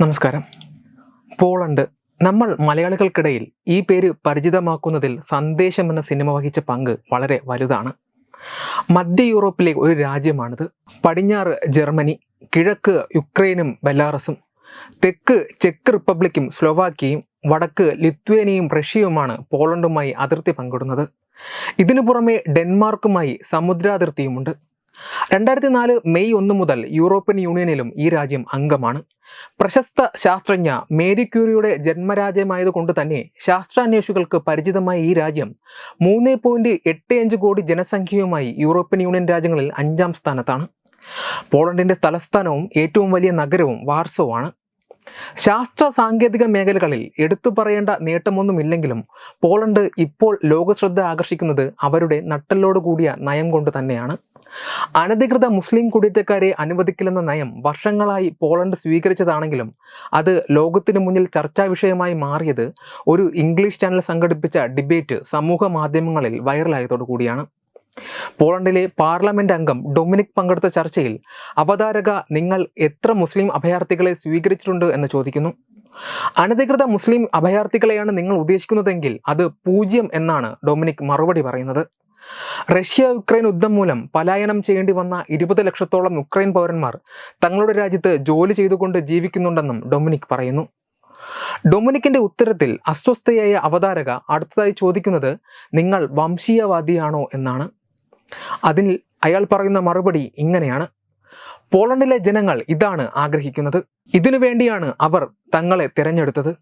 നമസ്കാരം. പോളണ്ട് നമ്മൾ മലയാളികൾക്കിടയിൽ ഈ പേര് പരിചിതമാക്കുന്നതിൽ സന്ദേശം എന്ന സിനിമ വഹിച്ച പങ്ക് വളരെ വലുതാണ്. മധ്യ യൂറോപ്പിലെ ഒരു രാജ്യമാണിത്. പടിഞ്ഞാറ് ജർമ്മനി കിഴക്ക് യുക്രൈനും ബെലാറസും തെക്ക് ചെക്ക് റിപ്പബ്ലിക്കും സ്ലോവാക്കിയയും വടക്ക് ലിത്വേനിയയും റഷ്യയുമാണ് പോളണ്ടുമായി അതിർത്തി പങ്കിടുന്നത്. ഇതിനു പുറമെ ഡെൻമാർക്കുമായി സമുദ്രാതിർത്തിയുമുണ്ട്. രണ്ടായിരത്തി നാല് മെയ് ഒന്ന് മുതൽ യൂറോപ്യൻ യൂണിയനിലും ഈ രാജ്യം അംഗമാണ്. പ്രശസ്ത ശാസ്ത്രജ്ഞ മേരി ക്യൂറിയുടെ ജന്മരാജ്യമായതുകൊണ്ട് തന്നെ ശാസ്ത്രാന്വേഷികൾക്ക് പരിചിതമായ ഈ രാജ്യം മൂന്ന് പോയിന്റ് എട്ട് അഞ്ച് കോടി ജനസംഖ്യയുമായി യൂറോപ്യൻ യൂണിയൻ രാജ്യങ്ങളിൽ അഞ്ചാം സ്ഥാനത്താണ്. പോളണ്ടിന്റെ തലസ്ഥാനവും ഏറ്റവും വലിയ നഗരവും വാർസോ ആണ്. ശാസ്ത്ര സാങ്കേതിക മേഖലകളിൽ എടുത്തു പറയേണ്ട നേട്ടമൊന്നുമില്ലെങ്കിലും പോളണ്ട് ഇപ്പോൾ ലോകശ്രദ്ധ ആകർഷിക്കുന്നത് അവരുടെ നട്ടലോടുകൂടിയ നയം കൊണ്ട് തന്നെയാണ്. അനധികൃത മുസ്ലിം കുടിയേറ്റക്കാരെ അനുവദിക്കില്ലെന്ന നയം വർഷങ്ങളായി പോളണ്ട് സ്വീകരിച്ചതാണെങ്കിലും അത് ലോകത്തിന് മുന്നിൽ ചർച്ചാ വിഷയമായി മാറിയത് ഒരു ഇംഗ്ലീഷ് ചാനൽ സംഘടിപ്പിച്ച ഡിബേറ്റ് സമൂഹ മാധ്യമങ്ങളിൽ വൈറലായതോടു കൂടിയാണ്. പോളണ്ടിലെ പാർലമെന്റ് അംഗം ഡൊമിനിക് പങ്കെടുത്ത ചർച്ചയിൽ അവതാരക നിങ്ങൾ എത്ര മുസ്ലിം അഭയാർത്ഥികളെ സ്വീകരിച്ചിട്ടുണ്ട് എന്ന് ചോദിക്കുന്നു. അനധികൃത മുസ്ലിം അഭയാർത്ഥികളെയാണ് നിങ്ങൾ ഉദ്ദേശിക്കുന്നതെങ്കിൽ അത് പൂജ്യം എന്നാണ് ഡൊമിനിക് മറുപടി പറയുന്നത്. റഷ്യ യുക്രൈൻ യുദ്ധം മൂലം പലായനം ചെയ്യേണ്ടി വന്ന ഇരുപത് ലക്ഷത്തോളം യുക്രൈൻ പൗരന്മാർ തങ്ങളുടെ രാജ്യത്ത് ജോലി ചെയ്തുകൊണ്ട് ജീവിക്കുന്നുണ്ടെന്നും ഡൊമിനിക് പറയുന്നു. ഡൊമിനിക്കിന്റെ ഉത്തരത്തിൽ അസ്വസ്ഥയായ അവതാരക അടുത്തതായി ചോദിക്കുന്നത് നിങ്ങൾ വംശീയവാദിയാണോ? എന്നാണ്. അതിൽ അയാൾ പറയുന്ന മറുപടി ഇങ്ങനെയാണ്. പോളണ്ടിലെ ജനങ്ങൾ ഇതാണ് ആഗ്രഹിക്കുന്നത്. ഇതിനു വേണ്ടിയാണ് അവർ തങ്ങളെ തിരഞ്ഞെടുത്തത്.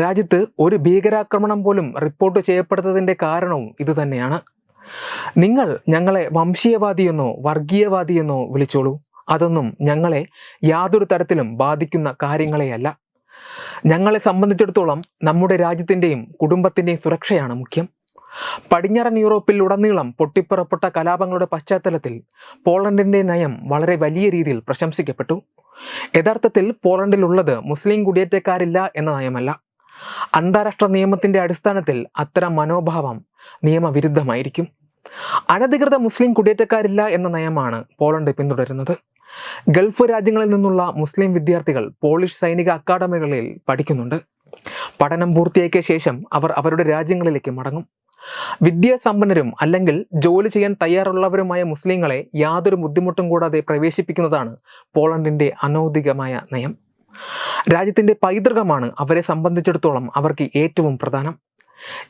രാജ്യത്ത് ഒരു ഭീകരാക്രമണം പോലും റിപ്പോർട്ട് ചെയ്യപ്പെടുന്നതിന്റെ കാരണവും ഇതുതന്നെയാണ്. നിങ്ങൾ ഞങ്ങളെ വംശീയവാദിയെന്നോ വർഗീയവാദിയെന്നോ വിളിച്ചോളൂ. അതൊന്നും ഞങ്ങളെ യാതൊരു തരത്തിലും ബാധിക്കുന്ന കാര്യങ്ങളെയല്ല. ഞങ്ങളെ സംബന്ധിച്ചിടത്തോളം നമ്മുടെ രാജ്യത്തിന്റെയും കുടുംബത്തിന്റെയും സുരക്ഷയാണ് മുഖ്യം. പടിഞ്ഞാറൻ യൂറോപ്പിൽ ഉടനീളം പൊട്ടിപ്പുറപ്പെട്ട കലാപങ്ങളുടെ പശ്ചാത്തലത്തിൽ പോളണ്ടിന്റെ നയം വളരെ വലിയ രീതിയിൽ പ്രശംസിക്കപ്പെട്ടു. യഥാർത്ഥത്തിൽ പോളണ്ടിലുള്ളത് മുസ്ലിം കുടിയേറ്റക്കാരില്ല എന്ന നയമല്ല. അന്താരാഷ്ട്ര നിയമത്തിന്റെ അടിസ്ഥാനത്തിൽ അത്തരം മനോഭാവം നിയമവിരുദ്ധമായിരിക്കും. അനധികൃത മുസ്ലിം കുടിയേറ്റക്കാരില്ല എന്ന നയമാണ് പോളണ്ട് പിന്തുടരുന്നത്. ഗൾഫ് രാജ്യങ്ങളിൽ നിന്നുള്ള മുസ്ലിം വിദ്യാർത്ഥികൾ പോളിഷ് സൈനിക അക്കാദമികളിൽ പഠിക്കുന്നുണ്ട്. പഠനം പൂർത്തിയാക്കിയ ശേഷം അവർ അവരുടെ രാജ്യങ്ങളിലേക്ക് മടങ്ങും. വിദ്യാസമ്പന്നരും അല്ലെങ്കിൽ ജോലി ചെയ്യാൻ തയ്യാറുള്ളവരുമായ മുസ്ലിങ്ങളെ യാതൊരു ബുദ്ധിമുട്ടും കൂടാതെ പ്രവേശിപ്പിക്കുന്നതാണ് പോളണ്ടിന്റെ അനൗദികമായ നയം. രാജ്യത്തിന്റെ പൈതൃകമാണ് അവരെ സംബന്ധിച്ചിടത്തോളം അവർക്ക് ഏറ്റവും പ്രധാനം.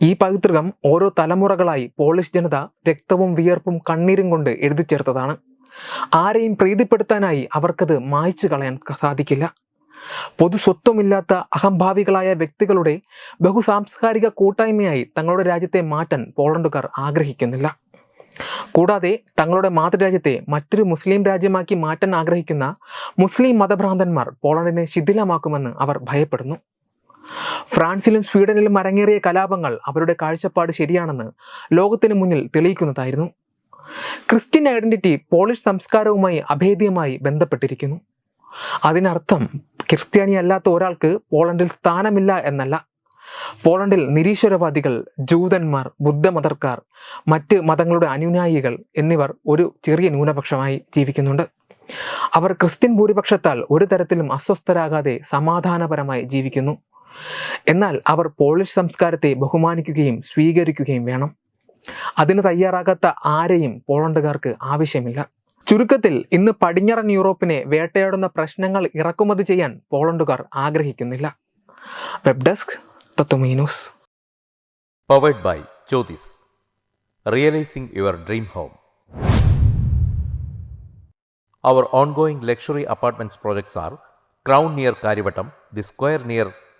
ഈ പൈതൃകം ഓരോ തലമുറകളായി പോളിഷ് ജനത രക്തവും വിയർപ്പും കണ്ണീരും കൊണ്ട് എഴുതി ചേർത്തതാണ്. ആരെയും പ്രീതിപ്പെടുത്താനായി അവർക്കത് മായ്ച്ചു കളയാൻ സാധിക്കില്ല. പൊതു സ്വത്വമില്ലാത്ത അഹംഭാവികളായ വ്യക്തികളുടെ ബഹുസാംസ്കാരിക കൂട്ടായ്മയായി തങ്ങളുടെ രാജ്യത്തെ മാറ്റാൻ പോളണ്ടുകാർ ആഗ്രഹിക്കുന്നില്ല. കൂടാതെ തങ്ങളുടെ മാതൃരാജ്യത്തെ മറ്റൊരു മുസ്ലിം രാജ്യമാക്കി മാറ്റാൻ ആഗ്രഹിക്കുന്ന മുസ്ലിം മതഭ്രാന്തന്മാർ പോളണ്ടിനെ ശിഥിലമാക്കുമെന്ന് അവർ ഭയപ്പെടുന്നു. ഫ്രാൻസിലും സ്വീഡനിലും അരങ്ങേറിയ കലാപങ്ങൾ അവരുടെ കാഴ്ചപ്പാട് ശരിയാണെന്ന് ലോകത്തിന് മുന്നിൽ തെളിയിക്കുന്നതായിരുന്നു. ക്രിസ്ത്യൻ ഐഡന്റിറ്റി പോളിഷ് സംസ്കാരവുമായി അഭേദ്യമായി ബന്ധപ്പെട്ടിരിക്കുന്നു. അതിനർത്ഥം ക്രിസ്ത്യാനി അല്ലാത്ത ഒരാൾക്ക് പോളണ്ടിൽ സ്ഥാനമില്ല എന്നല്ല. പോളണ്ടിൽ നിരീശ്വരവാദികൾ ജൂതന്മാർ ബുദ്ധമതർക്കാർ മറ്റ് മതങ്ങളുടെ അനുയായികൾ എന്നിവർ ഒരു ചെറിയ ന്യൂനപക്ഷമായി ജീവിക്കുന്നുണ്ട്. അവർ ക്രിസ്ത്യൻ ഭൂരിപക്ഷത്താൽ ഒരു തരത്തിലും അസ്വസ്ഥരാകാതെ സമാധാനപരമായി ജീവിക്കുന്നു. എന്നാൽ അവർ പോളിഷ് സംസ്കാരത്തെ ബഹുമാനിക്കുകയും സ്വീകരിക്കുകയും വേണം. അതിന് തയ്യാറാകാത്ത ആരെയും പോളണ്ടുകാർക്ക് ആവശ്യമില്ല. ചുരുക്കത്തിൽ ഇന്ന് പടിഞ്ഞറൻ യൂറോപ്പിനെ വേട്ടയാടുന്ന പ്രശ്നങ്ങൾ ഇറക്കുമതി ചെയ്യാൻ പോളണ്ടുകാർ ആഗ്രഹിക്കുന്നില്ല. Web desk തത്വമീനൂസ് powered by Jyothis realising your dream home our ongoing luxury apartments